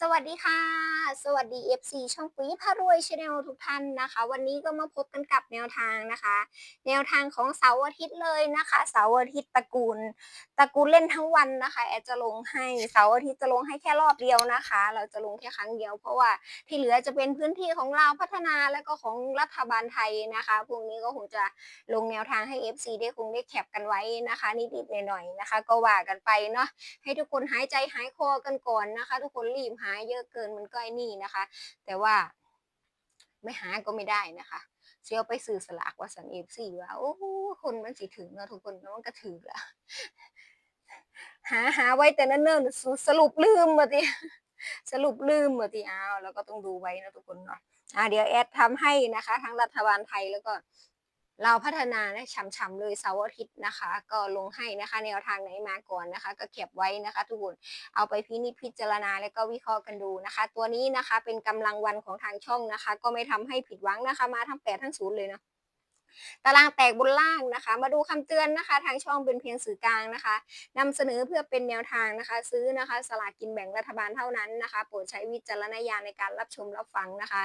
สวัสดีค่ะ สวัสดี FC ช่องปุ๋ยพารวยชาแนลทุกท่านนะคะ วันนี้ก็มาพบกันกับแนวทางนะคะ แนวทางของเสาร์อาทิตย์เลยนะคะเสาร์อาทิตย์ตระกูลตระกูลเล่นทั้งวันนะคะ แอดจะลงให้เสาร์อาทิตย์จะลงให้แค่รอบเดียวนะคะ เราจะลงแค่ครั้งเดียว เพราะว่าที่เหลือจะเป็นพื้นที่ของเราพัฒนาและก็ของรัฐบาลไทยนะคะพวกนี้ก็คงจะลงแนวทางให้ FC ได้คงได้แคปกันไว้นะคะนิดๆหน่อยๆนะคะ ก็ว่ากันไปเนาะให้ทุกคนหายใจหายคอกันก่อนนะคะ ทุกคนรีบหายเยอะเกินมันก็ไอ้นี่นะคะ แต่ว่าไม่หาก็ไม่ได้นะคะเชียวไปสื่อสลากว่าสันเอฟซีว่าโอ้คนมันสิถึงเนาะทุกคนมันก็ถือละหาหาไว้แต่นั่นเนิ่นสรุปลืมมาทีสรุปลืมมาทีอ้าวแล้วก็ต้องดูไว้นะทุกคนเนาะอ่าเดี๋ยวแอดทำให้นะคะ ทั้งรัฐบาลไทยแล้วก็ เราพัฒนาได้ช่ำๆเลยเสาร์อาทิตย์นะคะ ก็ลงให้นะคะแนวทางไหนมาก่อนนะคะ ก็เก็บไว้นะคะ ทุกคนเอาไปพินิจพิจารณาแล้วก็วิเคราะห์กันดูนะคะ ตัวนี้นะคะเป็นกำลังวันของทางช่องนะคะ ก็ไม่ทำให้ผิดหวังนะคะ มาทั้งแปดทั้งศูนย์เลยเนาะ ตารางแตกบนล่างนะคะ มาดูคำเตือนนะคะ ทางช่องเป็นเพียงสื่อกลางนะคะนำเสนอเพื่อเป็นแนวทางนะคะ ซื้อนะคะสลากกินแบ่งรัฐบาลเท่านั้นนะคะ โปรดใช้วิจารณญาณในการรับชมรับฟังนะคะ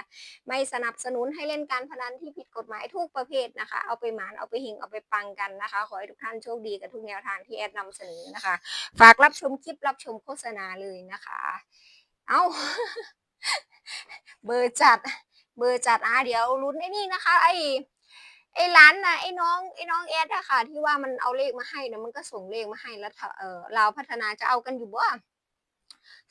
ไม่สนับสนุนให้เล่นการพนันที่ผิดกฎหมายทุกประเภทนะคะ เอาไปหมานเอาไปหิงเอาไปปังกันนะคะ ขอให้ทุกท่านโชคดีกับทุกแนวทางที่แอดนำเสนอนะคะ ฝากรับชมคลิปรับชมโฆษณาเลยนะคะ เอาเบอร์จัด เบอร์จัดอะเดี๋ยวลุ้นไอ้นี่นะคะ ไอ้ ไอ้ร้านนะไอ้น้องไอ้น้องแอดอะค่ะ ที่ว่ามันเอาเลขมาให้นะมันก็ส่งเลขมาให้แล้วถ้าเออเราพัฒนาจะเอากันอยู่บ่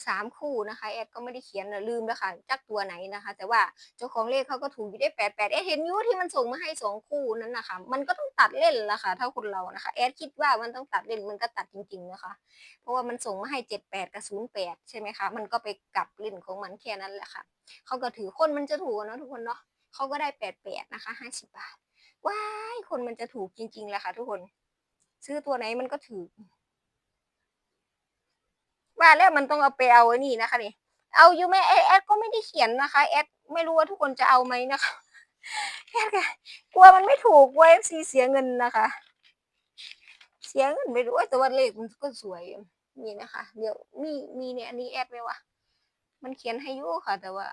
สามคู่นะคะแอดก็ไม่ได้เขียนนะลืมแล้วค่ะจักตัวไหนนะคะ แต่ว่าเจ้าของเลขเขาก็ถูกอยู่ได้แปดแปดแอดเห็นอยูที่มันส่งมาให้สองคู่นั้นนะคะมันก็ต้องตัดเล่นละค่ะถ้าคนเรานะคะแอดคิดว่ามันต้องตัดเล่นมันก็ตัดจริง ๆนะคะ เพราะว่ามันส่งมาให้เจ็ดแปดกับศูนย์แปดใช่ไหมคะมันก็ไปกลับเล่นของมันแค่นั้นแหละค่ะเขาก็ถือคนมันจะถูกเนาะทุกคนเนาะเขาก็ได้แปดแปดนะคะห้าสิบบาท ว้ายคนมันจะถูกจริงๆแหละค่ะทุกคน ซื้อตัวไหนมันก็ถือว่าแล้วมันต้องเอาไปเอาไอ้นี่นะคะนี่เอาอยู่ไหมแอดก็ไม่ได้เขียนนะคะแอดไม่รู้ว่าทุกคนจะเอาไหมนะคะแอดกลัวมันไม่ถูกกลัวเอฟซีเสียเงินนะคะ เสียเงินไม่รู้แต่ว่าเลขมันก็สวยนี่นะคะ เดี๋ยวมีมีเนี่ยอันนี้แอดไหมวะมันเขียนให้ยู่ค่ะ แต่ว่า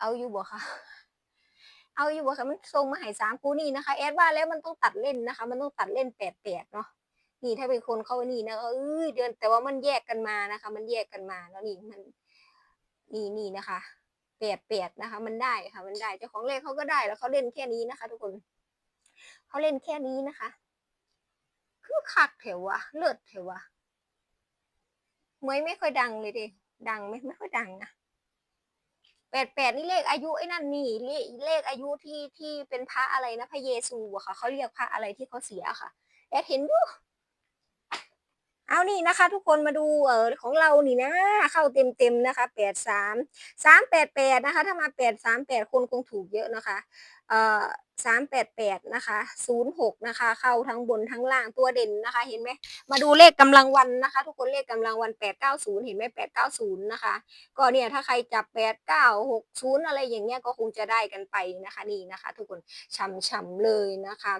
เอาอยู่บ่ค่ะ เอาอยู่บ่ค่ะมันส่งมาให้สามคู่นี่นะคะแอดว่าแล้วมันต้องตัดเล่นนะคะ มันต้องตัดเล่นแปดแปดเนาะนี่ถ้าเป็นคนเข้านี่นะเออเดือนแต่ว่ามันแยกกันมานะคะ มันแยกกันมาแล้วนี่มันนี่นี่นะคะแปดแปดนะคะ มันได้ค่ะ มันได้เจ้าของเลขเขาก็ได้แล้วเขาเล่นแค่นี้นะคะ ทุกคนเขาเล่นแค่นี้นะคะ คือคักเถวะเลิศเถวะเมยไม่ค่อยดังเลยดิดังไหมไม่ค่อยดังนะ แปดแปดนี่เลขอายุไอ้นั่นนี่เลขเลขอายุที่ที่เป็นพระอะไรนะพระเยซูอะค่ะเขาเรียกพระอะไรที่เขาเสียค่ะแอดเห็นดูเอานี่นะคะ ทุกคนมาดูเออของเรานี่นะ เข้าเต็มเต็มนะคะแปดสามสามแปดแปดนะคะ ถ้ามาแปดสามแปดคนคงถูกเยอะนะคะ สามแปดแปดนะคะศูนย์หกนะคะ เข้าทั้งบนทั้งล่างตัวเด่นนะคะ เห็นไหมมาดูเลขกำลังวันนะคะ ทุกคนเลขกำลังวันแปดเก้าศูนย์เห็นไหมแปดเก้าศูนย์นะคะ ก็เนี่ยถ้าใครจับแปดเก้าหกศูนย์อะไรอย่างเงี้ยก็คงจะได้กันไปนะคะนี่นะคะ ทุกคนช่ำๆเลยนะคะ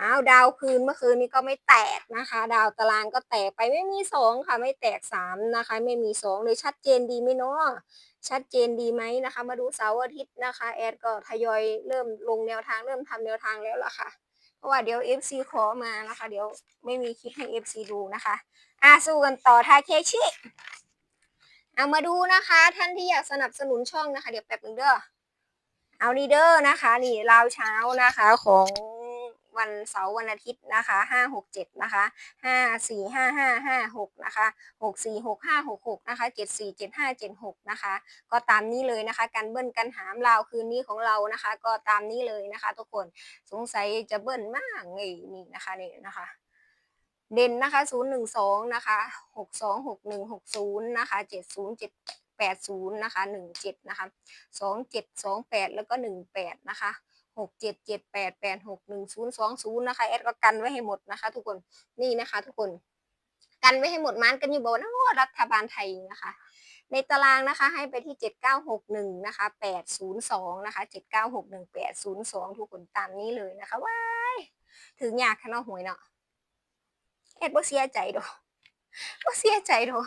อ้าวดาวคืนเมื่อคืนนี้ก็ไม่แตกนะคะ ดาวตารางก็แตกไปไม่มีสองค่ะ ไม่แตกสามนะคะ ไม่มีสองเลยชัดเจนดีไหมเนาะ ชัดเจนดีไหมนะคะ มาดูเสาร์อาทิตย์นะคะ แอดก็ทยอยเริ่มลงแนวทางเริ่มทำแนวทางแล้วล่ะค่ะ เพราะว่าเดี๋ยว FC ขอมานะคะ เดี๋ยวไม่มีคลิปให้ FC ดูนะคะอะสู้กันต่อทาเคชิเอามาดูนะคะ ท่านที่อยากสนับสนุนช่องนะคะ เดี๋ยวแป๊บนึงเด้อเอานี่เด้อนะคะ นี่ราวเช้านะคะของ วันเสาร์วันอาทิตย์นะคะห้าหกเจ็ดนะคะห้าสี่ห้าห้าห้าหกนะคะหกสี่หกห้าหกหกนะคะเจ็ดสี่เจ็ดห้าเจ็ดหกนะคะ ก็ตามนี้เลยนะคะการเบิ้ลกันหามลาวคืนนี้ของเรานะคะ ก็ตามนี้เลยนะคะ ทุกคนสงสัยจะเบิ้ลมากนี่นี่นะคะนี่นะคะเด่นนะคะศูนย์หนึ่งสองนะคะหกสองหกหนึ่งหกศูนย์นะคะเจ็ดศูนย์เจ็ดแปดศูนย์นะคะหนึ่งเจ็ดนะคะสองเจ็ดสองแปดแล้วก็หนึ่งแปดนะคะ หกเจ็ดเจ็ดแปดแปดหกหนึ่งศูนย์สองศูนย์นะคะแอดก็กันไว้ให้หมดนะคะ ทุกคนนี่นะคะ ทุกคนกันไว้ให้หมดมันกันอยู่บอกนะว่ารัฐบาลไทยนะคะ ในตารางนะคะให้ไปที่เจ็ดเก้าหกหนึ่งนะคะแปดศูนย์สองนะคะเจ็ดเก้าหกหนึ่งแปดศูนย์สองทุกคนตามนี้เลยนะคะว้ายถึงยากขนาหวยเนาะแอดบ่เสียใจดอกบ่เสียใจดอก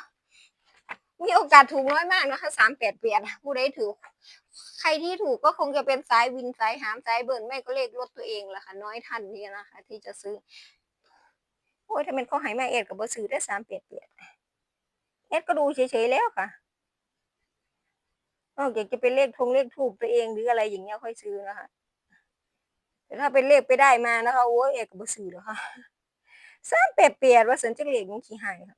มีโอกาสถูกน้อยมากนะคะสามแปดเปลี่ยนผู้ใดถือใครที่ถูกก็คงจะเป็นสายวินสายหามสายเบิร์นไม่ก็เลขรถตัวเองแหละค่ะ น้อยท่านนี่นะคะ ที่จะซื้อ โอ้ยถ้าเป็นข้อหายแม่เอ็ดกับเบอร์ซื้อได้สามเปลี่ยนเปลี่ยนเอ็ดก็ดูเฉยๆแล้วค่ะนอกจากจะเป็นเลขทงเลขถูกตัวเองหรืออะไรอย่างเงี้ยค่อยซื้อนะคะแต่ถ้าเป็นเลขไปได้มานะคะโอ้ยเอ็ดกับเบอร์ซื้อแล้วค่ะสามเปลี่ยนเปลี่ยนว่าสันจะเลขยังขี้หายค่ะ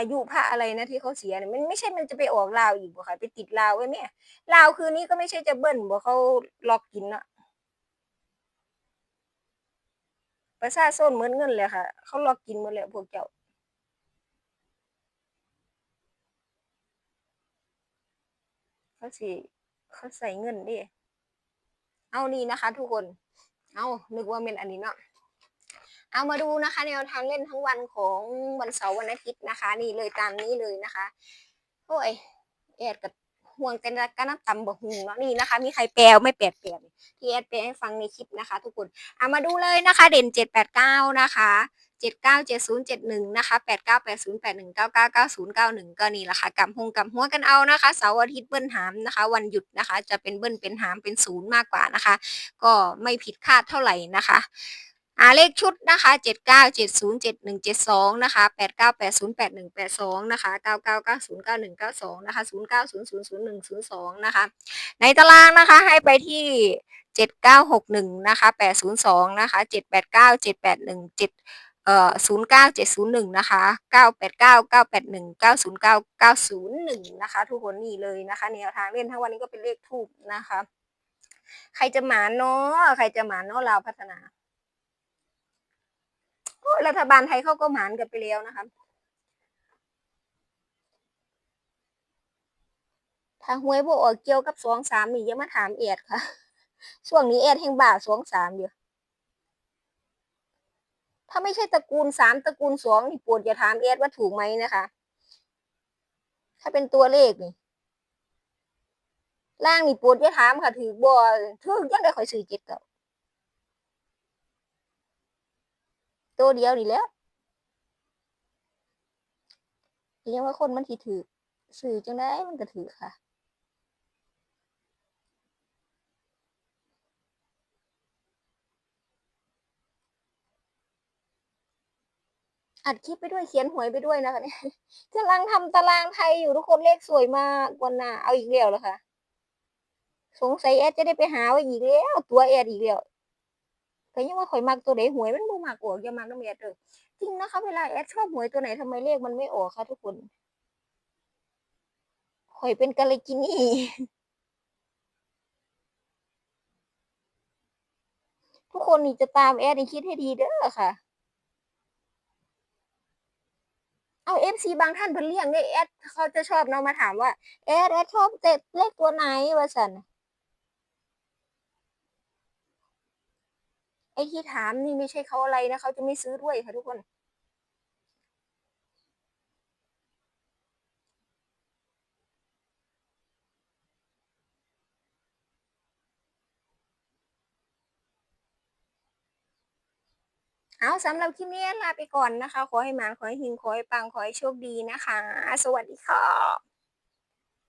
อายุพระอะไรนะที่เขาเสียเนี่ยมันไม่ใช่มันจะไปออกลาวอีกบ่ค่ะ ไปติดลาวไว้แม่ลาวคืนนี้ก็ไม่ใช่จะเบิ้ลบ่เขาล็อกกินเนาะประชาชนเหมือนเงินเลยค่ะ เขาล็อกกินหมดแล้วพวกเจ้าเขาสิเขาใส่เงินดิเอานี่นะคะ ทุกคน เอานึกว่าเป็นอันนี้เนาะ เอามาดูนะคะแนวทางเล่นทั้งวันของวันเสาร์วันอาทิตย์นะคะ นี่เลยตามนี้เลยนะคะโอ้ยแอดกับห่วงแต่การน้ำตำบะหุงเนาะนี่นะคะ มีใครแปลไม่แปลแปลที่แอดแปลให้ฟังในคลิปนะคะ ทุกคนเอามาดูเลยนะคะ เด่นเจ็ดแปดเก้านะคะเจ็ดเก้าเจ็ดศูนย์เจ็ดหนึ่งนะคะแปดเก้าแปดศูนย์แปดหนึ่งเก้าเก้าเก้าศูนย์เก้าหนึ่งก็นี่แหละค่ะกำหงกำหัวกันเอานะคะเสาร์อาทิตย์เบิ้ลหามนะคะ วันหยุดนะคะ จะเป็นเบิ้ลเป็นหามเป็นศูนย์มากกว่านะคะ ก็ไม่ผิดคาดเท่าไหร่นะคะ อ่าเลขชุดนะคะเจ็ดเก้าเจ็ดศูนย์เจ็ดหนึ่งเจ็ดสองนะคะแปดเก้าแปดศูนย์แปดหนึ่งแปดสองนะคะเก้าเก้าเก้าศูนย์เก้าหนึ่งเก้าสองนะคะศูนย์เก้าศูนย์ศูนย์ศูนย์หนึ่งศูนย์สองนะคะ ในตารางนะคะให้ไปที่เจ็ดเก้าหกหนึ่งนะคะแปดศูนย์สองนะคะเจ็ดแปดเก้าเจ็ดแปดหนึ่งเจ็ดเอ่อศูนย์เก้าเจ็ดศูนย์หนึ่งนะคะเก้าแปดเก้าเก้าแปดหนึ่งเก้าศูนย์เก้าเก้าศูนย์หนึ่งนะคะทุกคนนี่เลยนะคะแนวทางเล่นทั้งวันนี้ก็เป็นเลขทูบนะคะ ใครจะหมาเนาะใครจะหมาเนาะลาพัฒนา รัฐบาลไทยเขาก็หมานกันไปแล้วนะคะถ้าหวยบออกเกี่ยวกับสองสามนี่ย่ามาถามเอ็ดค่ะ ช่วงนี้เอ็ดแห่งบ่าสองสามอยู่ถ้าไม่ใช่ตระกูลสามตระกูลสองนี่ปวดอย่าถามเอ็ดว่าถูกไหมนะคะ ถ้าเป็นตัวเลขนี่ล่างนี่ปวดอย่าถามค่ะถือบ่ถือยังได้คอยซื้อจ็ดเก่า ตัวเดียวนี่แหล้วยังว่าคนมันที่ถือซื้อจังได้มันก็ถือค่ะ อัดคลิปไปด้วยเขียนหวยไปด้วยนะคะเนี่ยกำลังทำตารางไทยอยู่ทุกคนเลขสวยมากวันหน้าเอาอีกแล้วเหรอคะสงสัยแอดจะได้ไปหาไว้อีกแล้ว ตัวแอดอีกแล้ว แต่ยังว่าข่อยมักตัวไหนหวยมันบ่มักออกอย่ามักน้ำแอดเด้อจริงนะคะ เวลาแอดชอบหวยตัวไหนทำไมเลขมันไม่ออกคะทุกคนข่อยเป็นกาลกินีทุกคนนี่จะตามแอดนี่คิดให้ดีเด้อค่ะ เอาเอฟซีบางท่านเพิ่นเลี้ยงเนี่ยแอดเขาจะชอบเนาะมาถามว่าแอดแอดชอบเจ็ดเลขตัวไหนวะสัน อ้ที่ถามนี่ไม่ใช่เขาอะไรนะเขาจะไม่ซื้อด้วยค่ะทุกคนเอาสำหรับคลิปนี้ลาไปก่อนนะคะ ขอให้หมานขอให้หิงขอให้ปังขอให้โชคดีนะคะ สวัสดีค่ะ